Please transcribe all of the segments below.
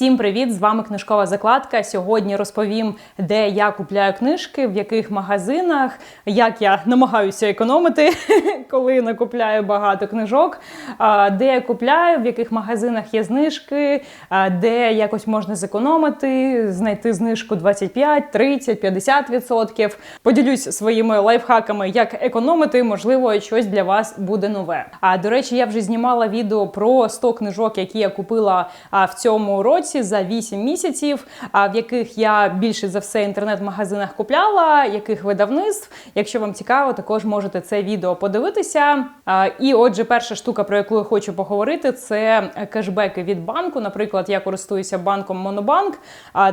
Всім привіт! З вами книжкова закладка. Сьогодні розповім, де я купляю книжки, в яких магазинах, як я намагаюся економити, коли накупляю багато книжок, де я купляю, в яких магазинах є знижки, де якось можна зекономити, знайти знижку 25, 30, 50%. Поділюсь своїми лайфхаками, як економити, можливо, щось для вас буде нове. А до речі, я вже знімала відео про 100 книжок, які я купила в цьому році за 8 місяців, в яких я більше за все інтернет-магазинах купляла, яких видавництв. Якщо вам цікаво, також можете це відео подивитися. І отже, перша штука, про яку я хочу поговорити, це кешбеки від банку. Наприклад, я користуюся банком Монобанк.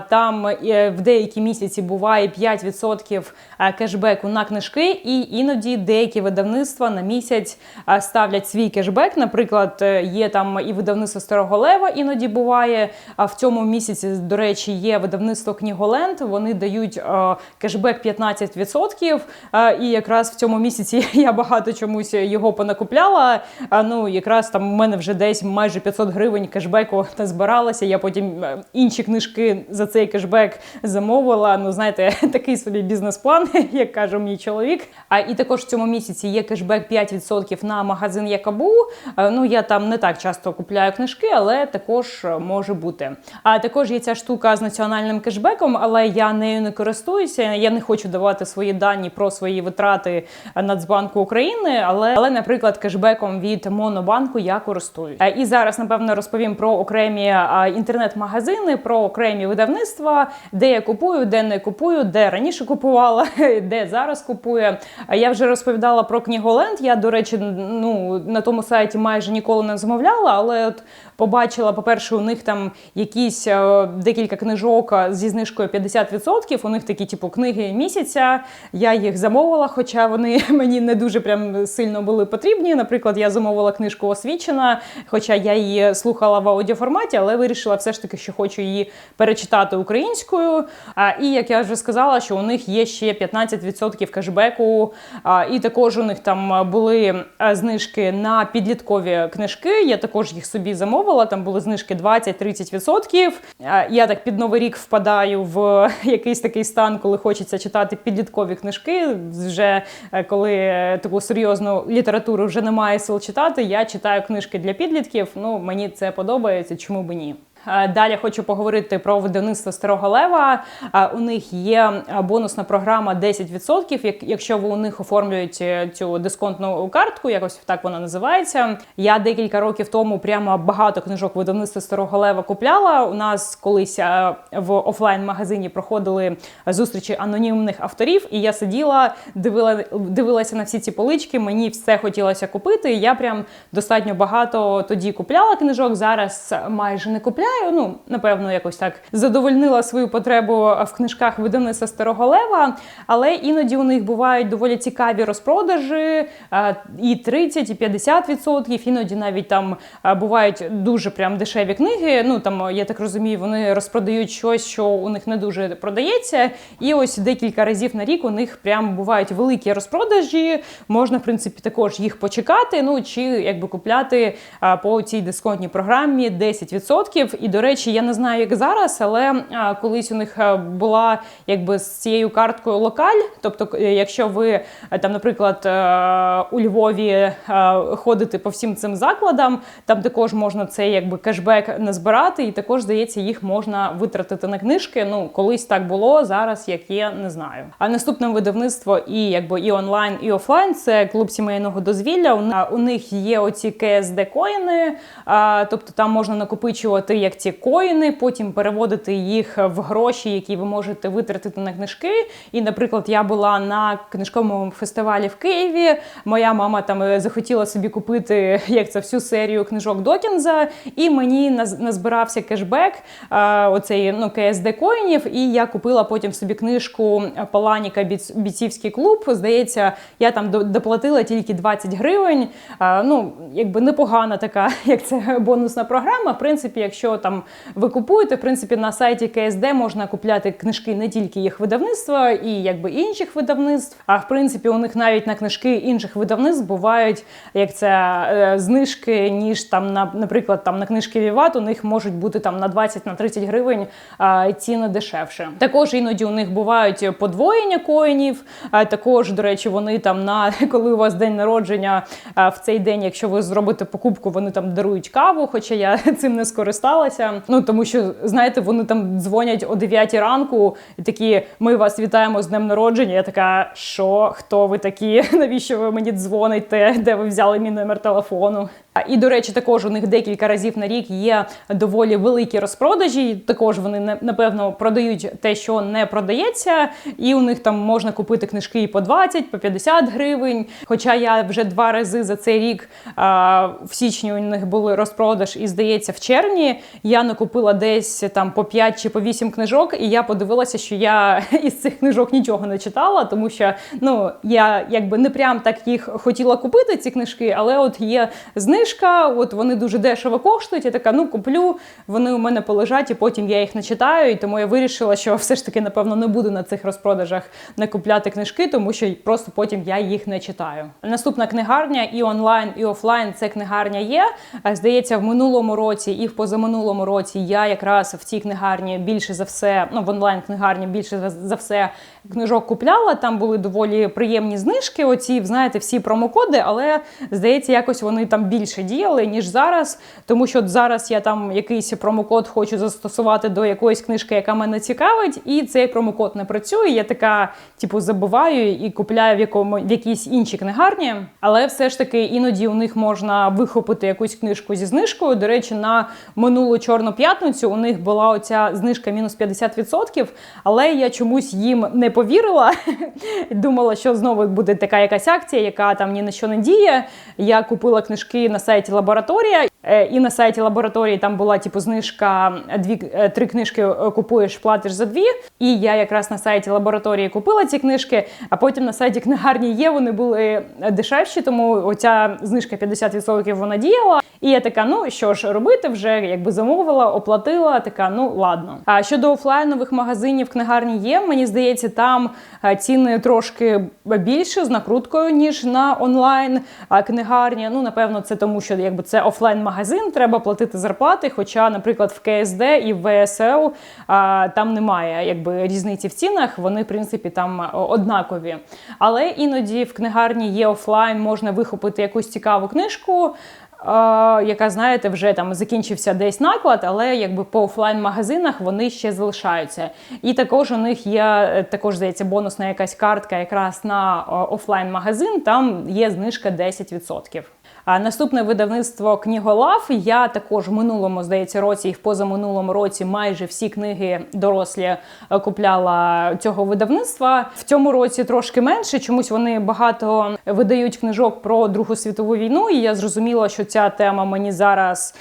Там е, в деякі місяці буває 5% кешбеку на книжки, і іноді деякі видавництва на місяць ставлять свій кешбек. Наприклад, е, є там і видавництво Старого Лева іноді буває. В цьому місяці, до речі, є видавництво Кніголенд. Вони дають е, кешбек 15%. Е, і якраз в цьому місяці я багато чомусь його понакупляла. А, ну, якраз там у мене вже десь майже 500 гривень кешбеку та збиралася. Я потім е, інші книжки за цей кешбек замовила. Ну, знаєте, такий собі бізнес-план, як каже мій чоловік. А і також в цьому місяці є кешбек 5% на магазин Якабу. Е, Ну, я там не так часто купляю книжки, але також може бути. А також є ця штука з національним кешбеком, але я нею не користуюся. Я не хочу давати свої дані про свої витрати Нацбанку України. Але, але наприклад, кешбеком від Монобанку я користуюсь. І зараз, напевно, розповім про окремі інтернет-магазини, про окремі видавництва, де я купую, де не купую, де раніше купувала, де зараз купую. Я вже розповідала про Кніголенд. Я, до речі, ну на тому сайті майже ніколи не замовляла, але от побачила, по-перше, у них там якісь е, декілька книжок зі знижкою 50%. У них такі, типу, книги місяця. Я їх замовила, хоча вони мені не дуже прям сильно були потрібні. Наприклад, я замовила книжку освічена, хоча я її слухала в аудіоформаті, але вирішила все ж таки, що хочу її перечитати українською. А, І як я вже сказала, що у них є ще 15% кешбеку. А, І також у них там були е, знижки на підліткові книжки. Я також їх собі замовила. Там були знижки 20-30%. А, Я так під новий рік впадаю в якийсь такий стан, коли хочеться читати підліткові книжки. Вже е, коли е, таку серйозну літературу вже немає сил читати. Я читаю книжки для підлітків. Ну мені це подобається. Чому б ні? Е, Далі хочу поговорити про видавництво Старого Лева. Е, У них є бонусна програма 10%, якщо ви у них оформлюєте цю дисконтну картку, якось так вона називається. Я декілька років тому прямо багато книжок видавництва Старого Лева купляла. У нас колись е, в офлайн-магазині проходили зустрічі анонімних авторів, і я сиділа, дивила, дивилася на всі ці полички. Мені все хотілося купити. Я прям достатньо багато тоді купляла книжок. Зараз майже не купляю. Ну, напевно, якось так задовольнила свою потребу в книжках видавництва Старого Лева. Але іноді у них бувають доволі цікаві розпродажі і 30, і 50%, іноді навіть там бувають дуже прям дешеві книги. Ну там я так розумію, вони розпродають щось, що у них не дуже продається. І ось декілька разів на рік у них прям бувають великі розпродажі. Можна, в принципі, також їх почекати. Ну чи якби купляти по цій дисконтній програмі 10%. І до речі, я не знаю, як зараз, але колись у них була якби з цією карткою локаль. Тобто, е, якщо ви е, там, наприклад, е, у Львові е, ходите по всім цим закладам, там також можна цей якби кешбек назбирати, і також здається, їх можна витратити на книжки. Ну колись так було, зараз як є, не знаю. А наступне видавництво і якби і онлайн, і офлайн це клуб сімейного дозвілля. У них є оці КСД коїни, тобто там можна накопичувати як ці коїни, потім переводити їх в гроші, які ви можете витратити на книжки. І, наприклад, я була на книжковому фестивалі в Києві. Моя мама там е, захотіла собі купити як це всю серію книжок Докінза, і мені назбирався кешбек, оцей ну КСД коїнів. І я купила потім собі книжку Паланіка Біц- Бійцівський клуб. Здається, я там доплатила тільки 20 гривень. Ну, якби непогана така, як це бонусна програма. В принципі, якщо Там ви купуєте, в принципі, на сайті КСД можна купляти книжки не тільки їх видавництва і якби інших видавництв. А в принципі, у них навіть на книжки інших видавництв бувають як це е, знижки, ніж там на, наприклад, там на книжки Віват у них можуть бути там на 20 на гривень а, ціни дешевше. Також іноді у них бувають подвоєння коїнів. А також, до речі, вони там на коли у вас день народження а, в цей день, якщо ви зробите покупку, вони там дарують каву, хоча я цим не скористалася. Ну тому що знаєте, вони там дзвонять о 9 ранку і такі: ми вас вітаємо з днем народження. Я така, що хто ви такі? Навіщо ви мені дзвоните? Де ви взяли мій номер телефону? І до речі, також у них декілька разів на рік є доволі великі розпродажі. Також вони напевно продають те, що не продається, і у них там можна купити книжки і по 20, по 50 гривень. Хоча я вже два рази за цей рік а, в січні у них були розпродаж, і здається, в червні я накупила десь там по 5 чи по 8 книжок, і я подивилася, що я із цих книжок нічого не читала, тому що ну я якби не прям так їх хотіла купити, ці книжки, але от є знижка, от вони дуже дешево коштують. Я така, ну куплю, вони у мене полежать, і потім я їх не читаю. І тому я вирішила, що все ж таки, напевно, не буду на цих розпродажах не купляти книжки, тому що просто потім я їх не читаю. Наступна книгарня і онлайн, і офлайн це книгарня є. Здається, в минулому році і в позаминулому році я якраз в цій книгарні більше за все, ну в онлайн книгарні більше за все книжок купляла. Там були доволі приємні знижки. Оці, знаєте, всі промокоди, але здається, якось вони там більше діяли ніж зараз. Тому що зараз я там якийсь промокод хочу застосувати до якоїсь книжки, яка мене цікавить, і цей промокод не працює. Я така, типу, забуваю і купляю в якому в якійсь іншій книгарні. Але все ж таки іноді у них можна вихопити якусь книжку зі знижкою. До речі, на минулу чорну п'ятницю у них була оця знижка мінус 50%, але я чомусь їм не повірила. Думала, що знову буде така якась акція, яка там ні на що не діє. Я купила книжки на сайті лабораторія. Е, І на сайті лабораторії там була типу знижка дві е, три книжки е, купуєш, платиш за дві. І я якраз на сайті лабораторії купила ці книжки, а потім на сайті книгарні є. Вони були дешевші, тому оця знижка 50% вона діяла. І я така, ну що ж робити, вже якби замовила, оплатила. Така, ну ладно. А щодо офлайнових магазинів книгарні є, мені здається, там е, ціни трошки більше з накруткою, ніж на онлайн книгарні. Ну, напевно, це тому, що якби це офлайн-магазин, треба платити зарплати. Хоча, наприклад, в КСД і в ВСЛ а, там немає якби різниці в цінах. Вони, в принципі, там е, однакові. Але іноді в книгарні є офлайн, можна вихопити якусь цікаву книжку. Яка, знаєте, вже там закінчився десь наклад, але якби по офлайн-магазинах вони ще залишаються. І також у них є е, також здається бонусна якась картка якраз на е, офлайн-магазин. Там є знижка 10%. Наступне видавництво Книголав. Я також в минулому, здається, році і в позаминулому році майже всі книги дорослі е, купляла цього видавництва. В цьому році трошки менше. Чомусь вони багато видають книжок про Другу світову війну. І я зрозуміла, що ця тема мені зараз.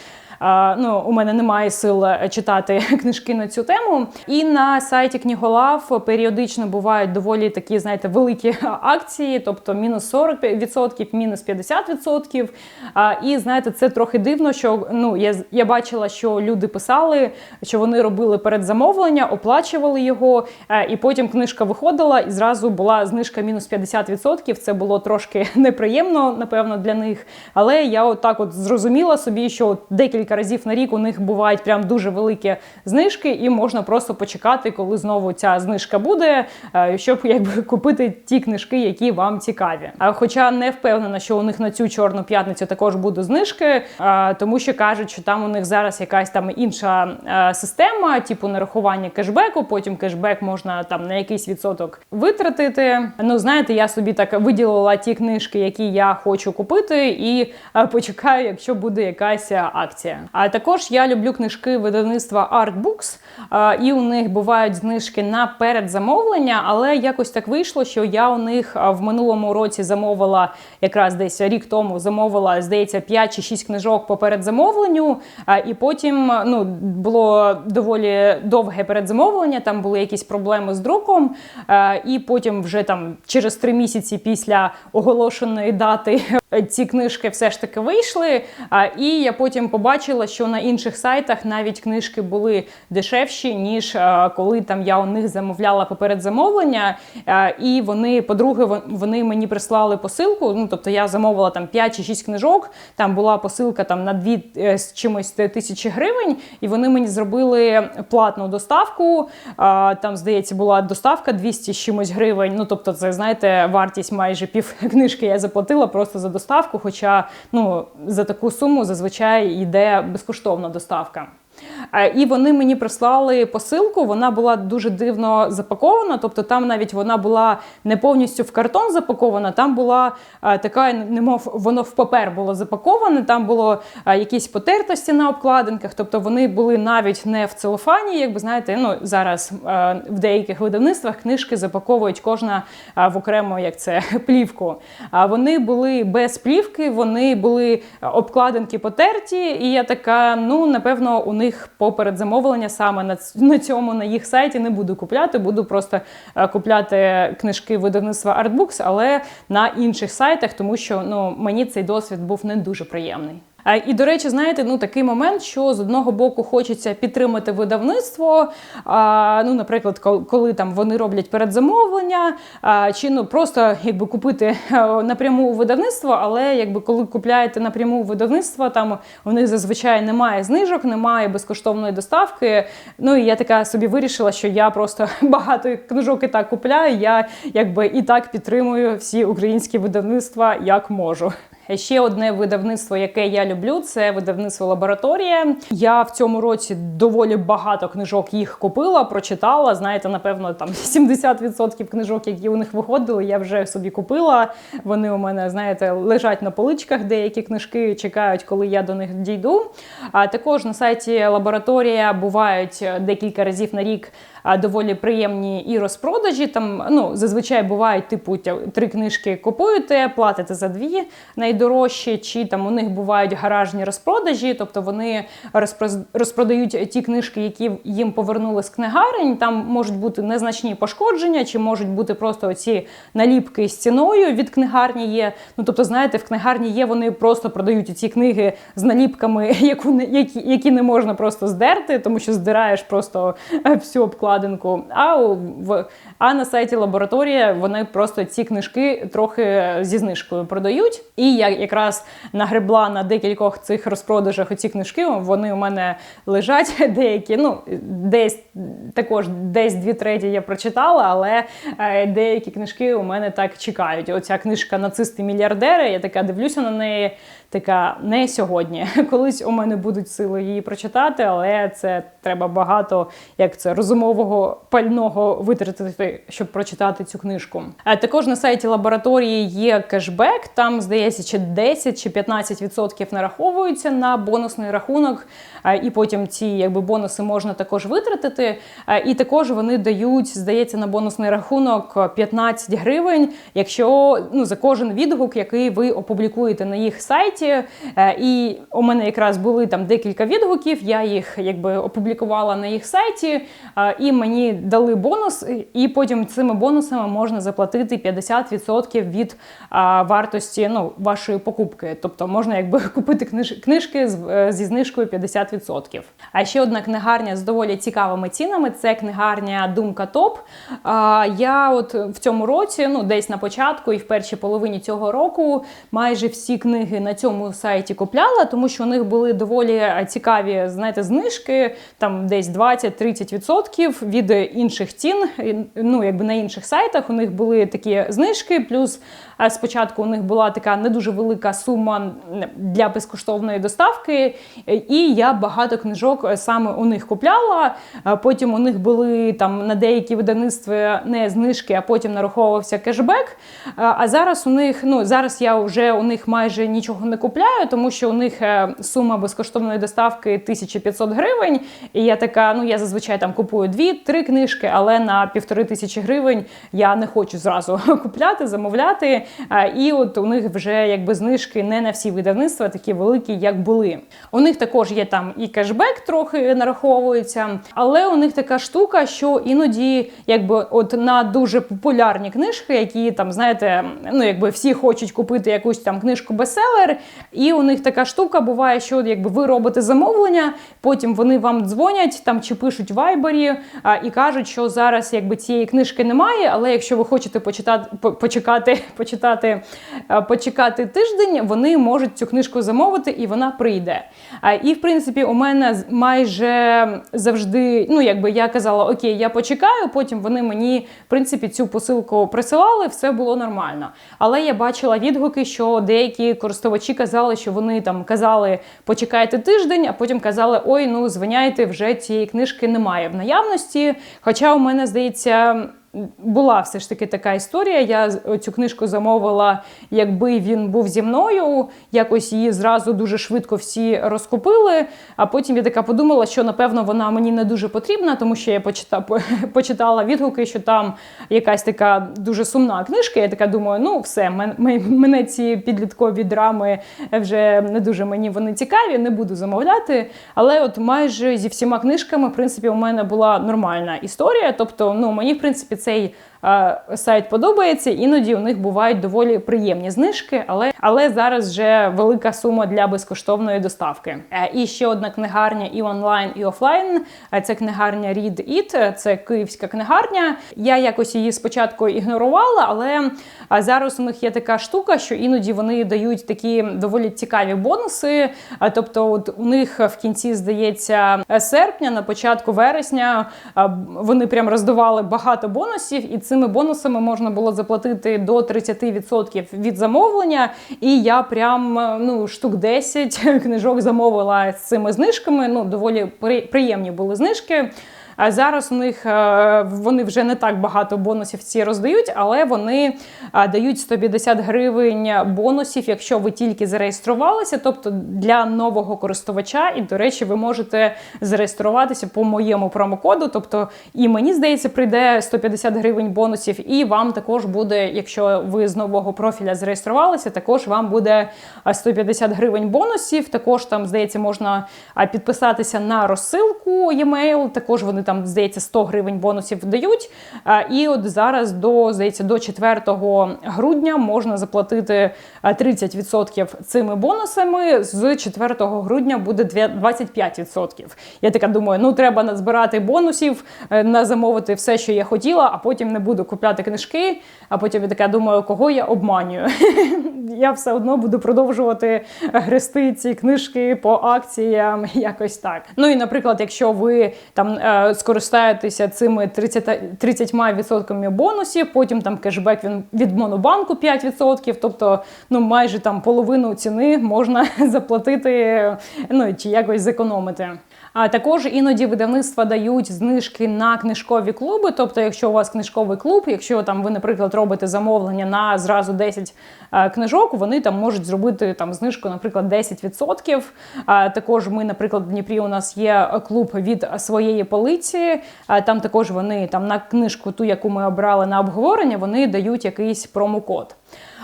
Ну, у мене немає сил е, читати книжки на цю тему. І на сайті Книголав періодично бувають доволі такі, знаєте, великі акції, тобто мінус 40%, мінус 50%. І знаєте, це трохи дивно, що ну я, я бачила, що люди писали, що вони робили передзамовлення, оплачували його, е, і потім книжка виходила, і зразу була знижка мінус 50%. Це було трошки неприємно, напевно, для них. Але я отак от зрозуміла собі, що декілька разів на рік у них бувають прям дуже великі знижки, і можна просто почекати, коли знову ця знижка буде, е, щоб якби купити ті книжки, які вам цікаві. Хоча не впевнена, що у них на цю чорну п'ятницю також будуть знижки, е, тому що кажуть, що там у них зараз якась там інша е, система, типу нарахування кешбеку. Потім кешбек можна там на якийсь відсоток витратити. Ну знаєте, я собі так виділила ті книжки, які я хочу купити, і почекаю, якщо буде якась е, А також я люблю книжки видавництва Art Books, е, і у них бувають знижки на передзамовлення, але якось так вийшло, що я у них в минулому році замовила якраз десь рік тому замовила, здається, 5 чи 6 книжок по передзамовленню. І потім ну, було доволі довге передзамовлення, там були якісь проблеми з друком. І потім вже там через три місяці після оголошеної дати ці книжки все ж таки вийшли. І я потім побачила. Бачила, що на інших сайтах навіть книжки були дешевші, ніж е, коли там я у них замовляла поперед замовлення. Е, і вони, по-друге, вони мені прислали посилку. Ну тобто я замовила там 5 чи 6 книжок. Там була посилка там на 2 е, з чимось тисячі гривень, і вони мені зробили платну доставку. Там, здається, була доставка 200 з чимось гривень. Ну тобто, це знаєте, вартість майже пів книжки я заплатила просто за доставку. Хоча ну за таку суму зазвичай йде безкоштовна доставка. Е, І вони мені прислали посилку. Вона була дуже дивно запакована. Тобто, там навіть вона була не повністю в картон запакована. Там була е, така, немов воно в папер було запаковане. Там було е, якісь потертості на обкладинках. Тобто вони були навіть не в целофані. Якби знаєте, ну зараз в деяких видавництвах книжки запаковують кожна в окремо, як це плівку. А вони були без плівки, вони були обкладинки потерті, і я така, ну напевно, у них поперед замовлення саме на, на цьому на їх сайті не буду купляти. Буду просто е, купляти книжки видавництва Artbooks, але на інших сайтах, тому що ну мені цей досвід був не дуже приємний. Е, І, до речі, знаєте, ну такий момент, що з одного боку хочеться підтримати видавництво. Ну, наприклад, коли там вони роблять передзамовлення, чи ну просто якби купити е, напряму у видавництво, але якби коли купляєте напряму у видавництво, там у них зазвичай немає знижок, немає безкоштовної доставки. Ну і я така собі вирішила, що я просто багато книжок і так купляю. Я якби і так підтримую всі українські видавництва як можу. Ще одне видавництво, яке я люблю, це видавництво лабораторія. Я в цьому році доволі багато книжок їх купила, прочитала. Знаєте, напевно, там 70% книжок, які у них виходили, я вже собі купила. Вони у мене, знаєте, лежать на поличках. Деякі книжки чекають, коли я до них дійду. А також на сайті лабораторія бувають декілька разів на рік доволі приємні і розпродажі. Там ну зазвичай бувають типу три книжки купуєте, платите за дві найдорожчі, чи там у них бувають гаражні розпродажі, тобто вони розпродають ті книжки, які їм повернули з книгарень. Там можуть бути незначні пошкодження, чи можуть бути просто оці наліпки з ціною від книгарні є. Ну тобто, знаєте, в книгарні є, вони просто продають ці книги з наліпками, яку які, які не можна просто здерти, тому що здираєш просто е, всю обкладинку. А в а на сайті лабораторія вони просто ці книжки трохи зі знижкою продають. І я якраз нагребла на декількох цих розпродажах оці книжки. Вони у мене лежать деякі. Ну десь також десь дві треті я прочитала, але е, деякі книжки у мене так чекають. Оця книжка Нацисти-мільярдери. Я така дивлюся на неї. Така не сьогодні. Колись у мене будуть сили її прочитати, але це треба багато як це розумового пального витратити, щоб прочитати цю книжку. А також на сайті лабораторії є кешбек. Там здається, чи 10 чи 15% нараховуються на бонусний рахунок, і потім ці якби бонуси можна також витратити. І також вони дають, здається, на бонусний рахунок 15 гривень, якщо ну за кожен відгук, який ви опублікуєте на їх сайті. І у мене якраз були там декілька відгуків. Я їх якби опублікувала на їх сайті, і мені дали бонус. І потім цими бонусами можна заплатити 50% від вартості ну, вашої покупки. Тобто можна якби купити книж, книжки е, зі знижкою 50%. А ще одна книгарня з доволі цікавими цінами це книгарня Думка Топ. Я от в цьому році, ну десь на початку і в першій половині цього року, майже всі книги на цьому сайті купляла, тому що у них були доволі цікаві, знаєте, знижки, там десь 20-30% від інших цін. Ну, якби на інших сайтах у них були такі знижки. Плюс спочатку у них була така не дуже велика сума для безкоштовної доставки, і я багато книжок е, саме у них купляла. Потім у них були там на деякі видавництва не знижки, а потім нараховувався кешбек. А а зараз у них, ну зараз я вже у них майже нічого не купляю, тому що у них е, сума безкоштовної доставки 1500 гривень. І я така, ну я зазвичай там купую дві-три книжки, але на півтори тисячі гривень я не хочу зразу купляти, замовляти. І от у них вже якби знижки не на всі видавництва такі великі, як були. У них також є там і кешбек трохи нараховується, але у них така штука, що іноді, якби от на дуже популярні книжки, які там, знаєте, ну якби всі хочуть купити якусь там книжку бестселер, І у них така штука буває, що якби ви робите замовлення, потім вони вам дзвонять там чи пишуть вайбері і кажуть, що зараз якби цієї книжки немає, але якщо ви хочете почитати, почекати, почитати, почекати тиждень, вони можуть цю книжку замовити і вона прийде. І в принципі, у мене майже завжди, ну якби я казала, окей, я почекаю, потім вони мені в принципі цю посилку присилали, все було нормально. Але я бачила відгуки, що деякі користувачі казали, що вони там казали почекайте тиждень, а потім казали, ой, ну звиняйте, вже цієї книжки немає в наявності. Хоча у мене здається. Була все ж таки така історія. Я цю книжку замовила, якби він був зі мною. Якось її зразу дуже швидко всі розкупили. А потім я така подумала, що напевно вона мені не дуже потрібна, тому що я почита, почитала відгуки, що там якась така дуже сумна книжка. Я така думаю, ну все, мен- мен- мене ці підліткові драми вже не дуже мені вони цікаві, не буду замовляти. Але от майже зі всіма книжками, в принципі, у мене була нормальна історія. Тобто, ну мені в принципі цей е, сайт подобається. Іноді у них бувають доволі приємні знижки, але, але зараз вже велика сума для безкоштовної доставки. Е, і ще одна книгарня і онлайн, і офлайн. Е, Це книгарня Read It, це київська книгарня. Я якось її спочатку ігнорувала, але зараз у них є така штука, що іноді вони дають такі доволі цікаві бонуси. Тобто, от у них в кінці здається серпня, на початку вересня вони прям роздавали багато бонусів, і цими бонусами можна було заплатити до 30% від замовлення. І я прям е, ну штук 10 книжок замовила з цими знижками. Ну доволі приємні були знижки. А зараз у них е, вони вже не так багато бонусів ці роздають, але вони е, дають 150 гривень бонусів, якщо ви тільки зареєструвалися. Тобто для нового користувача, і до речі, ви можете зареєструватися по моєму промокоду. Тобто, і мені здається, прийде 150 гривень бонусів, і вам також буде, якщо ви з нового профіля зареєструвалися, також вам буде е, 150 гривень бонусів. Також там здається, можна е, підписатися на розсилку e-mail. Також вони там здається 100 гривень бонусів дають. Е, І от зараз до здається до 4 грудня можна заплатити е, 30% цими бонусами. З 4 грудня буде 25%. Я така думаю, ну треба назбирати бонусів, е, замовити все, що я хотіла, а потім не буду купляти книжки. А потім я така думаю, кого я обманюю. я все одно буду продовжувати грести ці книжки по акціям, якось так. Ну і, наприклад, якщо ви там е, скористаєтеся цими 30, 30% бонусів, потім там кешбек він від монобанку 5%, тобто ну майже там половину ціни можна заплатити, ну чи якось зекономити. А також іноді видавництва дають знижки на книжкові клуби. Тобто, якщо у вас книжковий клуб, якщо там ви, наприклад, робите замовлення на зразу 10 е, книжок, вони там можуть зробити там знижку, наприклад, 10%. А також ми, наприклад, в Дніпрі у нас є клуб від своєї полиці. Там також вони там на книжку, ту, яку ми обрали на обговорення, вони дають якийсь промокод.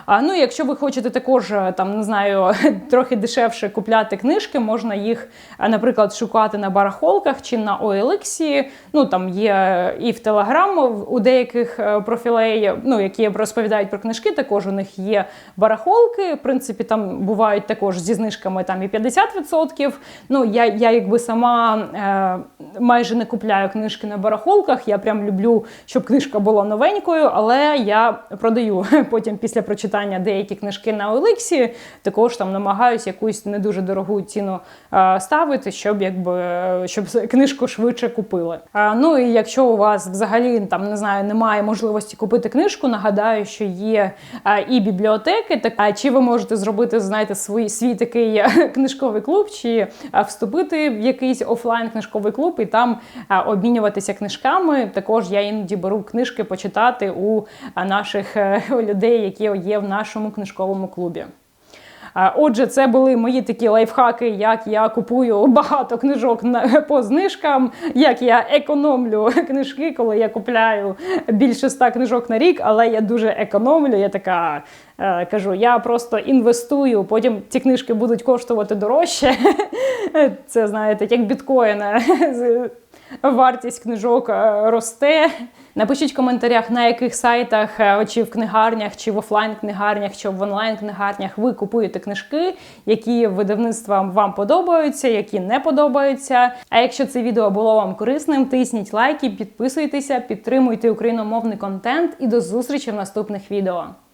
А ну, якщо ви хочете також е, там не знаю, трохи дешевше купляти книжки, можна їх, е, наприклад, шукати на барахолках чи на OLX. Ну там є і в Telegram у деяких е, профілей, ну які розповідають про книжки. Також у них є барахолки. В принципі, там бувають також зі знижками там і 50%. Ну я, я якби сама е, майже не купляю книжки на барахолках. Я прям люблю, щоб книжка була новенькою, але я продаю потім після прочитання деякі книжки на OLX, також там намагаюся якусь не дуже дорогу ціну ставити, щоб якби щоб книжку швидше купили. Ну і якщо у вас взагалі там не знаю, немає можливості купити книжку, нагадаю, що є і бібліотеки. Так чи ви можете зробити, знаєте, свій свій такий е, книжковий клуб, чи вступити в якийсь офлайн книжковий клуб і там обмінюватися книжками. Також я іноді беру книжки почитати у наших е, людей, які є в нашому книжковому клубі. Отже, це були мої такі лайфхаки, як я купую багато книжок по знижкам, як я економлю книжки, коли я купляю більше ста книжок на рік, але я дуже економлю. Я така Е, кажу, я просто інвестую, потім ці книжки будуть коштувати дорожче. Це знаєте, як біткоїна. Вартість книжок е, росте. Напишіть в коментарях, на яких сайтах, е, чи в книгарнях, чи в офлайн книгарнях, чи в онлайн книгарнях ви купуєте книжки, які видавництва вам подобаються, які не подобаються. А якщо це відео було вам корисним, тисніть лайки, підписуйтеся, підтримуйте україномовний контент і до зустрічі в наступних відео.